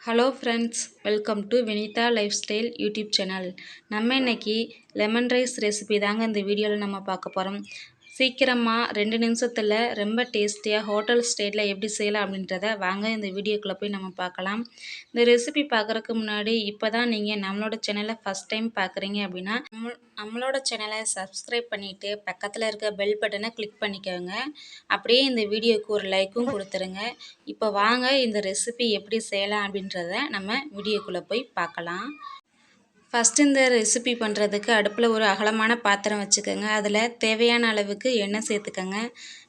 Hello friends welcome to Vinitha life style YouTube channel நம்ம இன்றைக்கி lemon rice recipe தாங்க இந்த வீடியோவில் நம்ம பார்க்க போகிறோம் சீக்கிரமாக ரெண்டு நிமிஷத்தில் ரொம்ப டேஸ்டியாக ஹோட்டல் ஸ்டைலில் எப்படி செய்யலாம் அப்படின்றத வாங்க இந்த வீடியோக்குள்ளே போய் நம்ம பார்க்கலாம். இந்த ரெசிபி பார்க்குறதுக்கு முன்னாடி இப்போ தான் நீங்கள் நம்மளோட சேனலை ஃபஸ்ட் டைம் பார்க்குறீங்க அப்படின்னா நம்ம நம்மளோட சேனலை சப்ஸ்கிரைப் பண்ணிவிட்டு பக்கத்தில் இருக்க பெல் பட்டனை கிளிக் பண்ணிக்கோங்க. அப்படியே இந்த வீடியோக்கு ஒரு லைக்கும் கொடுத்துருங்க. இப்போ வாங்க இந்த ரெசிபி எப்படி செய்யலாம் அப்படின்றத நம்ம வீடியோக்குள்ளே போய் பார்க்கலாம். ஃபஸ்ட்டு இந்த ரெசிபி பண்ணுறதுக்கு அடுப்பில் ஒரு அகலமான பாத்திரம் வச்சுக்கோங்க. அதில் தேவையான அளவுக்கு எண்ணெய் சேர்த்துக்கோங்க.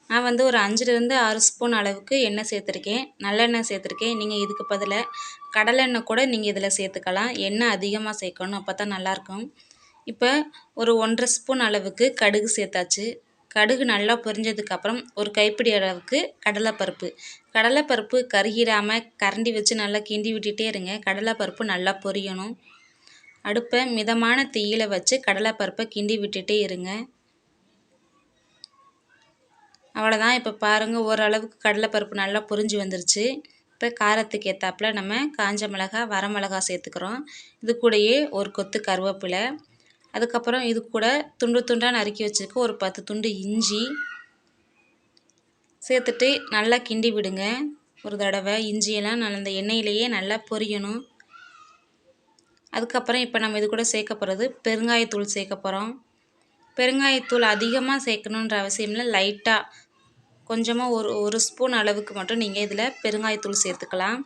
நான் வந்து ஒரு அஞ்சுலேருந்து ஆறு ஸ்பூன் அளவுக்கு எண்ணெய் சேர்த்துருக்கேன். நல்லெண்ணெய் சேர்த்துருக்கேன். நீங்கள் இதுக்கு பதிலாக கடலெண்ணெய் கூட நீங்கள் இதில் சேர்த்துக்கலாம். எண்ணெய் அதிகமாக சேர்க்கணும். அப்போ தான் நல்லாயிருக்கும். இப்போ ஒரு ஒன்றரை ஸ்பூன் அளவுக்கு கடுகு சேர்த்தாச்சு. கடுகு நல்லா பொரிஞ்சதுக்கப்புறம் ஒரு கைப்பிடி அளவுக்கு கடலைப்பருப்பு. கடலைப்பருப்பு கருகிடாமல் கரண்டி வச்சு நல்லா கிண்டி விட்டுகிட்டே இருங்க. கடலைப்பருப்பு நல்லா பொரியணும். அடுப்பை மிதமான தீயில வச்சு கடலைப்பருப்பை கிண்டி விட்டுட்டே இருங்க. அவ்வளோதான் இப்போ பாருங்கள் ஓரளவுக்கு கடலைப்பருப்பு நல்லா பொரிஞ்சு வந்துருச்சு. இப்போ காரத்துக்கு ஏற்றாப்புல நம்ம காஞ்ச மிளகா வரமிளகா சேர்த்துக்கிறோம். இது கூடயே ஒரு கொத்து கருவேப்பிலை. அதுக்கப்புறம் இது கூட துண்டு துண்டாக நறுக்கி வச்சுருக்க ஒரு பத்து துண்டு இஞ்சி சேர்த்துட்டு நல்லா கிண்டி விடுங்க. ஒரு தடவை இஞ்சியெல்லாம் நல்ல இந்த எண்ணெயிலேயே நல்லா பொரியணும். அதுக்கப்புறம் இப்போ நம்ம இது கூட சேர்க்க போகிறது பெருங்காயத்தூள் சேர்க்க போகிறோம் பெருங்காயத்தூள் அதிகமாக சேர்க்கணுன்ற அவசியம் இல்லை. லைட்டாக கொஞ்சமாக ஒரு ஒரு ஸ்பூன் அளவுக்கு மட்டும் நீங்கள் இதில் பெருங்காயத்தூள் சேர்த்துக்கலாம்.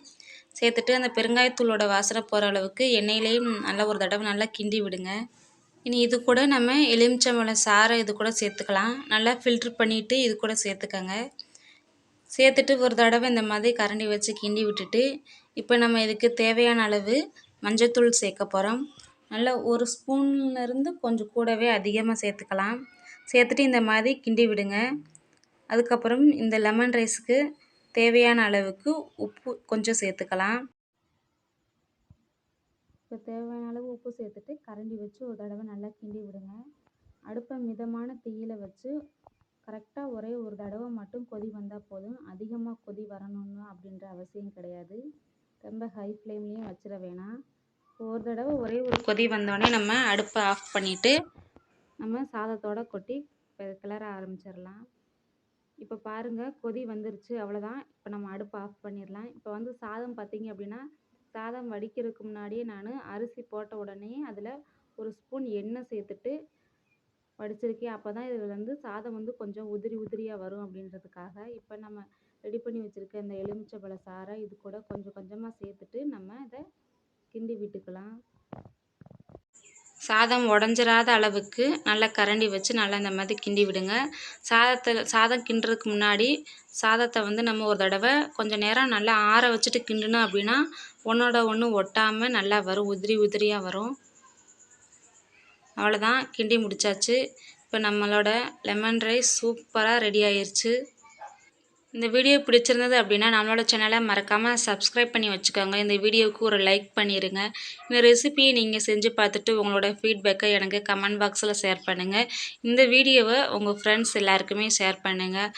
சேர்த்துட்டு அந்த பெருங்காயத்தூளோட வாசனை போகிற அளவுக்கு எண்ணெயிலையும் நல்லா ஒரு தடவை நல்லா கிண்டி விடுங்க. இனி இது கூட நம்ம எலுமிச்சம்பழம் சாறை இது கூட சேர்த்துக்கலாம். நல்லா ஃபில்ட்ரு பண்ணிவிட்டு இது கூட சேர்த்துக்கோங்க. சேர்த்துட்டு ஒரு தடவை இந்த மாதிரி கரண்டி வச்சு கிண்டி விட்டுட்டு இப்போ நம்ம இதுக்கு தேவையான அளவு மஞ்சத்தூள் சேர்க்க போகிறோம் நல்லா ஒரு ஸ்பூன்லேருந்து கொஞ்சம் கூடவே அதிகமாக சேர்த்துக்கலாம். சேர்த்துட்டு இந்த மாதிரி கிண்டி விடுங்க. அதுக்கப்புறம் இந்த லெமன் ரைஸுக்கு தேவையான அளவுக்கு உப்பு கொஞ்சம் சேர்த்துக்கலாம். இப்போ தேவையான அளவு உப்பு சேர்த்துட்டு கரண்டி வச்சு ஒரு தடவை நல்லா கிண்டி விடுங்க. அடுப்பை மிதமான தீயில் வச்சு கரெக்டாக ஒரே ஒரு தடவை மட்டும் கொதி வந்தால் போதும். அதிகமாக கொதி வரணும்னு அப்படின்ற அவசியம் கிடையாது. ரொம்ப ஹை ஃப்ளேம்லேயும் வச்சிட வேணாம். ஒரு தடவை ஒரே ஒரு கொதி வந்தோடனே நம்ம அடுப்பை ஆஃப் பண்ணிவிட்டு நம்ம சாதத்தோடு கொட்டி கிளற ஆரம்பிச்சிடலாம். இப்போ பாருங்கள் கொதி வந்துருச்சு அவ்வளோதான் இப்போ நம்ம அடுப்பை ஆஃப் பண்ணிடலாம். இப்போ வந்து சாதம் பார்த்தீங்க அப்படின்னா சாதம் வடிக்கிறதுக்கு முன்னாடியே நான் அரிசி போட்ட உடனே அதில் ஒரு ஸ்பூன் எண்ணெய் சேர்த்துட்டு வடிச்சிருக்கேன். அப்போ தான் இதில் வந்து சாதம் வந்து கொஞ்சம் உதிரி உதிரியாக வரும் அப்படின்றதுக்காக இப்போ நம்ம ரெடி பண்ணி வச்சுருக்க இந்த எலுமிச்சை சாறை இது கூட கொஞ்சம் கொஞ்சமாக சேர்த்துட்டு நம்ம இதை கிண்டி விட்டுக்கலாம். சாதம் உடஞ்சிராத அளவுக்கு நல்லா கரண்டி வச்சு நல்லா இந்த மாதிரி கிண்டி விடுங்க. சாதத்தில் சாதம் கிண்டுறதுக்கு முன்னாடி சாதத்தை வந்து நம்ம ஒரு தடவை கொஞ்சம் நேரம் நல்லா ஆற வச்சுட்டு கிண்டுனோம் அப்படின்னா ஒன்றோட ஒன்று ஒட்டாமல் நல்லா வரும் உதிரி உதிரியாக வரும். அவ்வளோதான் கிண்டி முடித்தாச்சு இப்போ நம்மளோட லெமன் ரைஸ் சூப்பராக ரெடி ஆயிடுச்சு இந்த வீடியோ பிடிச்சிருந்தது அப்படின்னா நம்மளோட சேனலை மறக்காமல் சப்ஸ்கிரைப் பண்ணி வச்சுக்கோங்க. இந்த வீடியோவுக்கு ஒரு லைக் பண்ணிடுங்க இந்த ரெசிபியை நீங்கள் செஞ்சு பார்த்துட்டு உங்களோட ஃபீட்பேக்கை எனக்கு கமெண்ட் பாக்ஸில் ஷேர் பண்ணுங்கள் இந்த வீடியோவை உங்கள் ஃப்ரெண்ட்ஸ் எல்லாருக்குமே ஷேர் பண்ணுங்கள்